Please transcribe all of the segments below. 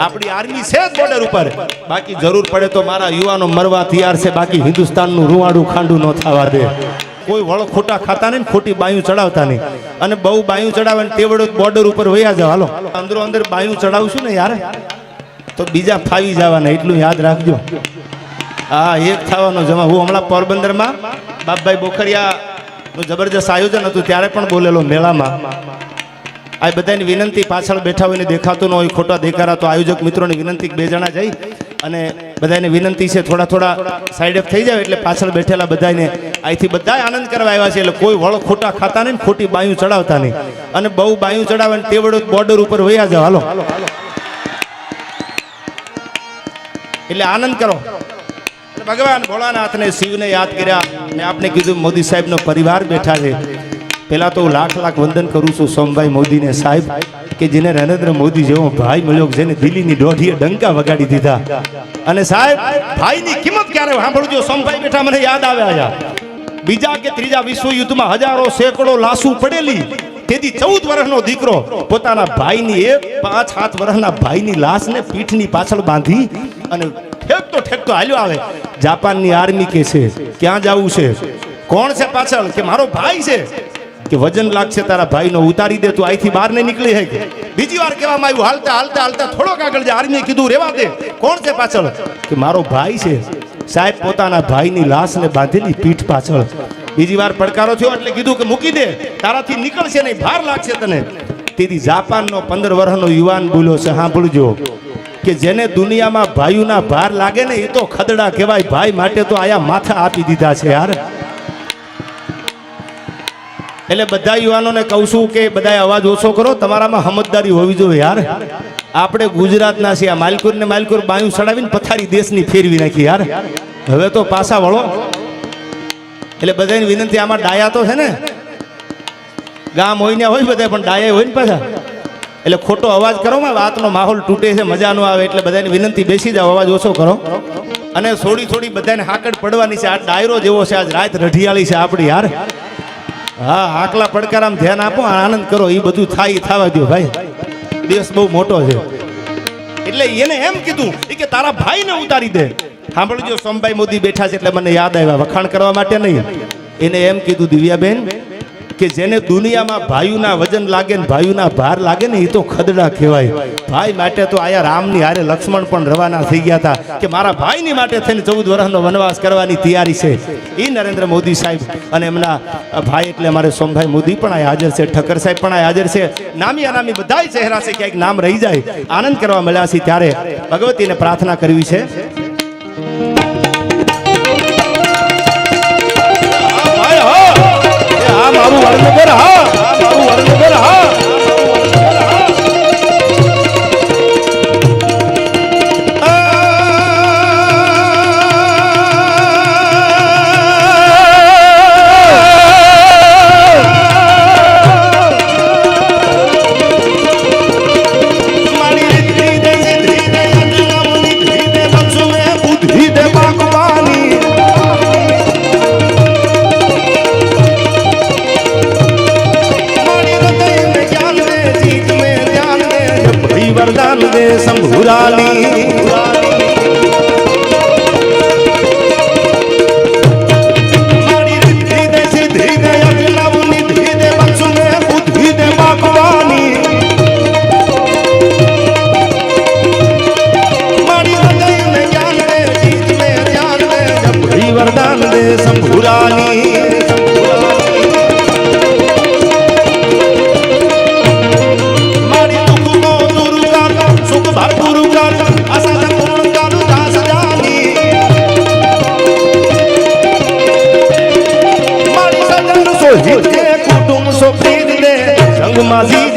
આપણી આર્મી છે બોર્ડર ઉપર. બાકી જરૂર પડે તો મારા યુવાનો મરવા તૈયાર છે. બાકી હિન્દુસ્તાનનું રૂવાડું ખાંડું ન થવા દે. કોઈ વળો ખોટા ખાતા નહીં ખોટી બાયું ચડાવતા નહીં. અને બહુ બાયું ચડાવે ને તેવડો બોર્ડર ઉપર વયા જાવ હાલો. અંદરો અંદર બાયું ચડાવશું ને યાર? તો બીજા ફાવી જવાના, એટલું યાદ રાખજો. હા, એક થવાનો જમા હું હમણાં પોરબંદરમાં બાપભાઈ બોખરિયા નું જબરજસ્ત આયોજન હતું, ત્યારે પણ બોલેલો મેળામાં. આ બધાની વિનંતી પાછળ બેઠા હોઈને દેખાતું ન હોય, ખોટા દેખારા તો આયોજક મિત્રોની વિનંતી બે જણા જઈ અને બધાને વિનંતી છે થોડા થોડા સાઈડ અપ થઈ જાય એટલે પાછળ બેઠેલા બધાને અહીંથી બધા આનંદ કરવા આવ્યા છે. એટલે કોઈ વળ ખોટા ખાતા નહીં ખોટી બાયું ચડાવતા નહીં. અને બહુ બાયું ચડાવે ને તેવડો બોર્ડર ઉપર વયા જાવ હાલો. એટલે આનંદ કરો. ભગવાન ભગવાન ભોળાનાથને શિવને યાદ કર્યા ને આપને કીધું મોદી સાહેબનો પરિવાર બેઠા છે. પહેલા તો લાખ લાખ વંદન કરું છું સોમભાઈ મોદીને સાહેબ, કે જેને નરેન્દ્ર મોદી જેવો ભાઈ મળ્યો જેને દિલ્હીની દોઢીએ ડંકા વગાડી દીધા. અને સાહેબ, ભાઈની કિંમત ક્યારે સાંભળજો સોમભાઈ બેઠા મને યાદ આવ્યા બીજા કે ત્રીજા વિશ્વ યુદ્ધમાં હજારો સેંકડો લાશુ પડેલી. તેથી ચૌદ વર્ષનો દીકરો પોતાના ભાઈની એક, પાંચ, સાત વર્ષના ભાઈની લાશને પીઠની પાછળ બાંધી અને ઠેકતો ઠેકતો હાલ્યો આવે. જાપાનની આર્મી કે છે? ક્યાં જવું છે? કોણ છે પાછળ? કે મારો ભાઈ છે? કે વજન લાગશે તારા ભાઈનો, ઉતારી દે તું અહીંથી બહાર નહીં નીકળી હે બીજી વાર કહેવામાં આવ્યું, હાલતા હાલતા હાલતા, થોડોક આગળ જે, આર્મીએ કીધું, રેવા દે. કોણ છે પાછળ? કે મારો ભાઈ છે. સાહેબ પોતાના ભાઈની લાશને બાંધેલી પીઠ પાછળ. બીજી વાર પડકારો થયો એટલે કીધું કે મૂકી દે, તારાથી નીકળશે નહીં, ભાર લાગશે તને. તેથી જાપાનનો પંદર વર્ષનો યુવાન બોલ્યો છે, સાંભળજો, કે જેને દુનિયામાં ભાઈઓના ભાર લાગે ને એ તો ખદડા કહેવાય, ભાઈ માટે તો આયા માથા આપી દીધા છે, યાર. એટલે બધા યુવાનોને કહું છું કે બધા અવાજ ઓછો કરો. તમારામાં સમજદારી હોવી જોઈએ યાર. આપણે ગુજરાતના છીએ. માલકુર ને માલકુર બાયું ચડાવીને પથારી દેશની ફેરવી નાખી યાર. હવે તો પાછા વળો. એટલે બધાની વિનંતી, આમાં ડાયા તો છે ને? ગામ હોય ને હોય બધા પણ ડાયા હોય ને પાછા. એટલે ખોટો અવાજ કરો, માં વાતનો માહોલ તૂટે છે મજા ન આવે, એટલે બધાની વિનંતી, બેસી જાઓ, અવાજ ઓછો કરો. અને થોડી થોડી બધાને હાકડ પડવાની છે. આ ડાયરો જેવો છે, આજ રાત રઢિયાળી છે આપણી યાર. હા, આકલા પડકારામાં ધ્યાન આપો આનંદ કરો એ બધું થાય થવા દો ભાઈ. દેશ બહુ મોટો છે. એટલે એને એમ કીધું કે તારા ભાઈને ઉતારી દે. સાંભળજો, સોમભાઈ મોદી બેઠા છે એટલે મને યાદ આવ્યા, વખાણ કરવા માટે નહીં. એને એમ કીધું, દિવ્યાબેન કે જેને દુનિયામાં ભાઈના વજન લાગે ને ભાઈના ભાર લાગે ને એ તો ખદડા કહેવાય. ભાઈ માટે તો આયા રામની હારે લક્ષ્મણ પણ રવાના થઈ ગયા હતા કે મારા ભાઈની માટે થઈને ચૌદ વર્ષનો વનવાસ કરવાની તૈયારી છે. એ નરેન્દ્ર મોદી સાહેબ અને એમના ભાઈ એટલે અમારે સોમભાઈ મોદી પણ આ હાજર છે, ઠક્કર સાહેબ પણ આ હાજર છે. નામી અનામી બધાય ચહેરા છે, ક્યાંક નામ રહી જાય, આનંદ કરવા મળ્યા છે ત્યારે ભગવતીને પ્રાર્થના કરવી છે. હા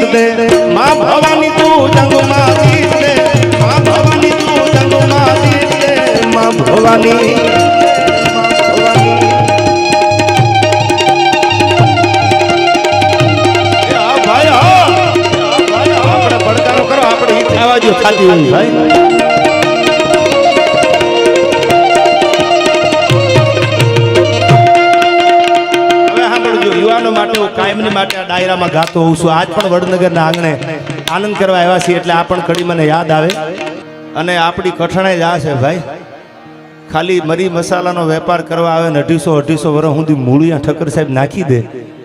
જીત દે. માં ભવાની તું જંગમાં જીત દે. માં ભવાની તું જંગમાં જીત દે. માં ભવાની. માં ભવાની. એ માટે હું કાયમની માટે આ ડાયરામાં ગાતો હોઉં છું. આજ પણ વડનગરના આંગણે આનંદ કરવા આવ્યા છીએ એટલે આ પણ કડી મને યાદ આવે. અને આપણી કઠણાઈ જ આ છે ભાઈ. ખાલી મરી મસાલાનો વેપાર કરવા આવે ને અઢીસો અઢીસો વર્ષ સુધી મૂળિયા ઠક્કર સાહેબ નાખી દે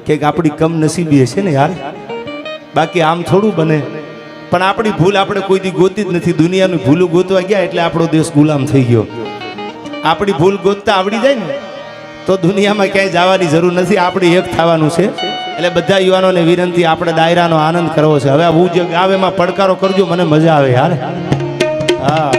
કે આપણી કમ નસીબી છે ને યાર. બાકી આમ થોડું બને. પણ આપણી ભૂલ આપણે કોઈ દી ગોતી જ નથી. દુનિયાની ભૂલો ગોતવા ગયા એટલે આપણો દેશ ગુલામ થઈ ગયો. આપણી ભૂલ ગોતતા આવડી જાય ને? તો દુનિયામાં ક્યાંય જવાની જરૂર નથી, આપણે એક થવાનું છે. એટલે બધા યુવાનોને વિનંતી, આપણે દાયરાનો આનંદ કરવો છે. હવે હું જે ગાવ એમાં પડકારો કરજો, મને મજા આવે યાર હા.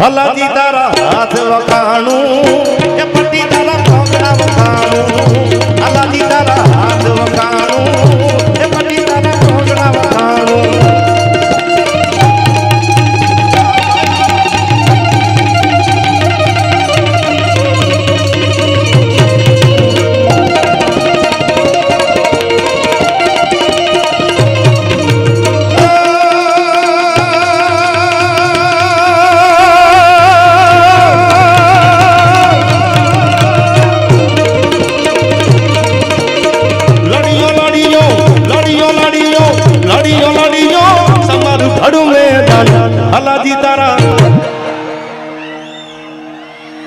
હલાજી તારા હાથ વખાણું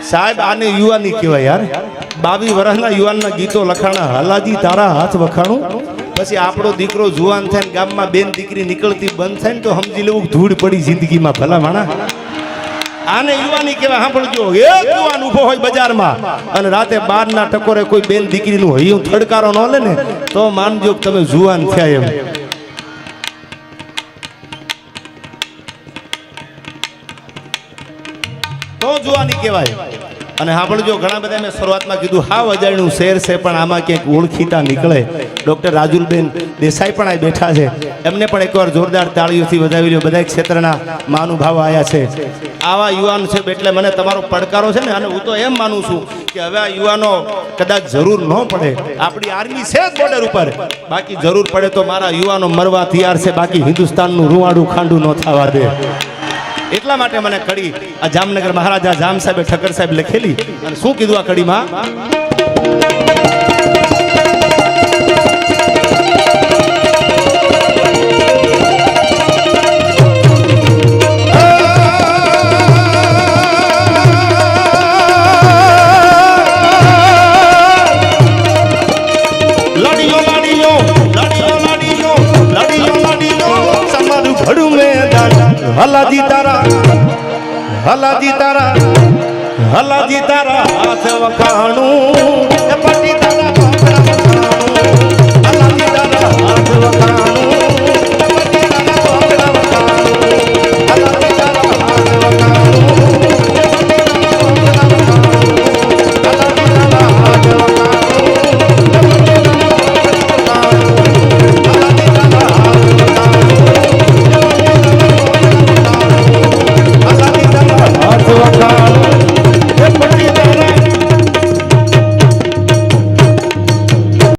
સાહેબ, આને યુવાની કહેવાય યાર. બાવી વર્ષના યુવાનના ગીતો લખાણા. હલાજી તારા હાથ વખાણું. પછી આપણો દીકરો જુવાન થાય ગામમાં બેન દીકરી નીકળતી બંધ થાય ને તો સમજી લેવું ધૂળ પડી જિંદગીમાં ભલા માણા. આને યુવાની કહેવાય. સાંભળજો એક યુવાન ઊભો હોય બજારમાં અને રાતે બાર ના ટકોરે કોઈ બેન દીકરીનું હૈયું થડકારો ન લે ને, તો માનજો તમે જુવાન થયા એમ. જુવાની કહેવાય. અને સાંભળજો ઘણા બધા મેં શરૂઆતમાં કીધું, હા અજાણ્યું શેર છે, પણ આમાં ક્યાંક ઓળખીતા નીકળે. ડૉક્ટર રાજુલબેન દેસાઈ પણ આ બેઠા છે. એમને પણ એકવાર જોરદાર તાળીઓથી વધાવી લો બધા ક્ષેત્રના મહાનુભાવો આવ્યા છે. આવા યુવાન છે એટલે મને તમારો પડકારો છે ને, અને હું તો એમ માનું છું કે હવે આ યુવાનો કદાચ જરૂર ન પડે. આપણી આર્મી છે જ બોર્ડર ઉપર. બાકી જરૂર પડે તો મારા યુવાનો મરવા તૈયાર છે. બાકી હિન્દુસ્તાનનું રૂવાડું ખાંડું ન થવા દે. એટલા માટે મને કડી આ જામનગર મહારાજા જામ સાહેબે ઠક્કર સાહેબ લખેલી. અને શું કીધું આ કડીમાં? વખાણું